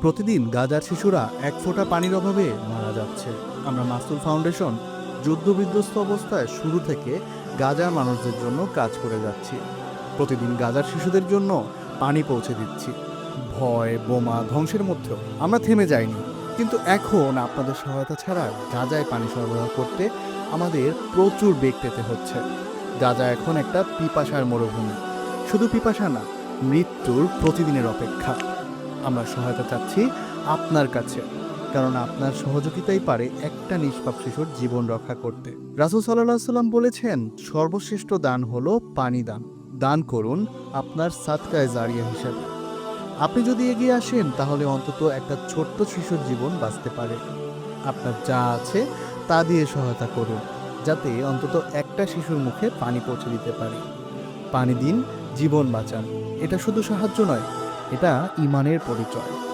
প্রতিদিন গাজার শিশুরা এক ফোঁটা পানির অভাবে মারা যাচ্ছে। আমরা মাসুল ফাউন্ডেশন যুদ্ধবিধ্বস্ত অবস্থায় শুরু থেকে গাজার মানুষদের জন্য কাজ করে যাচ্ছি। প্রতিদিন গাজার শিশুদের জন্য পানি পৌঁছে দিচ্ছি। ভয়, বোমা ধ্বংসের মধ্যেও আমরা থেমে যাইনি। কিন্তু এখন আপনাদের সহায়তা ছাড়া গাজায় পানি সরবরাহ করতে আমাদের প্রচুর বেগ পেতে হচ্ছে। গাজা এখন একটা পিপাসার মরুভূমি। শুধু পিপাসা না, মৃত্যুর প্রতিদিনের অপেক্ষা। আমরা সহায়তা চাচ্ছি আপনার কাছে কারণ আপনার সহযোগিতাই পারে একটা নিষ্পাপ শিশুর জীবন রক্ষা করতে। রাসুল সাল্লাহ সাল্লাম বলেছেন, সর্বশ্রেষ্ঠ দান হলো পানি দান। দান করুন আপনার সাতকায় জারিয়া হিসাবে। আপনি যদি এগিয়ে আসেন, তাহলে অন্তত একটা ছোট্ট শিশুর জীবন বাঁচতে পারে। আপনার যা আছে, তা দিয়ে সহায়তা করুন, যাতে অন্তত একটা শিশুর মুখে পানি পৌঁছে দিতে পারে। পানি দিন, জীবন বাঁচান। এটা শুধু সাহায্য নয় এটা ইমানের পরিচয়।